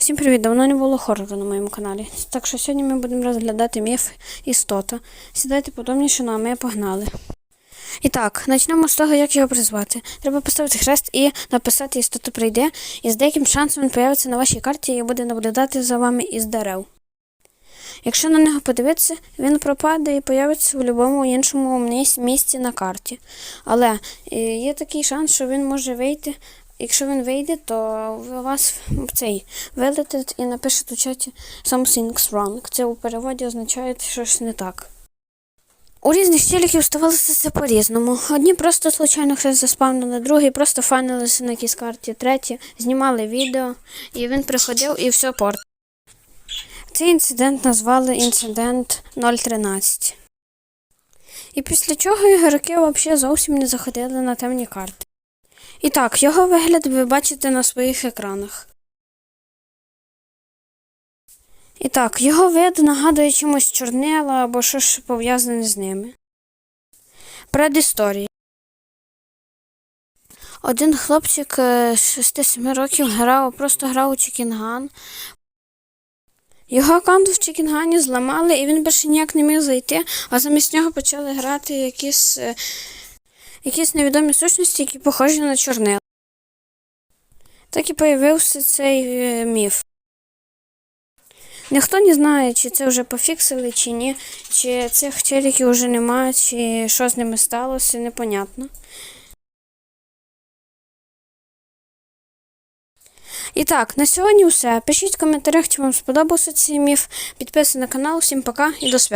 Всім привіт! Давно не було хорору на моєму каналі. Так що сьогодні ми будемо розглядати міф істота. Сідайте подобніше на ми погнали. І так, почнемо з того, як його призвати. Треба поставити хрест і написати істота прийде, і з деяким шансом він появиться на вашій карті і буде наблюдати за вами із дерев. Якщо на нього подивитися, він пропаде і появиться в будь-якому іншому місці на карті. Але е, є такий шанс, що він може вийти. Якщо він вийде, то у вас цей вилетить і напишуть у чаті something's wrong. Це у переводі означає що щось не так. У різних челіків ставалося це по-різному. Одні просто случайно хрест заспавнили, другі просто фанилися на якійсь карті, треті знімали відео, і він приходив і все портив. Цей інцидент назвали інцидент 013. І після чого ігроки взагалі зовсім не заходили на темні карти. І так, його вигляд ви бачите на своїх екранах. І так, його вид нагадує чимось чорнила або щось пов'язане з ними. Предісторія. Один хлопчик е, 6-7 років грав, просто грав у Чікінган. Його аккаунт в Чікінгані зламали, і він більше ніяк не міг зайти, а замість нього почали грати якісь, е, якісь невідомі сущності, які похожі на чорнила. Так і появився цей е, міф. Ніхто не знає, чи це вже пофіксили, чи ні, чи цих челіків вже немає, чи що з ними сталося, непонятно. І так, на сьогодні все. Пишіть в коментарях, чи вам сподобався цей міф. Підписуйтесь на канал. Всім пока і до свидання.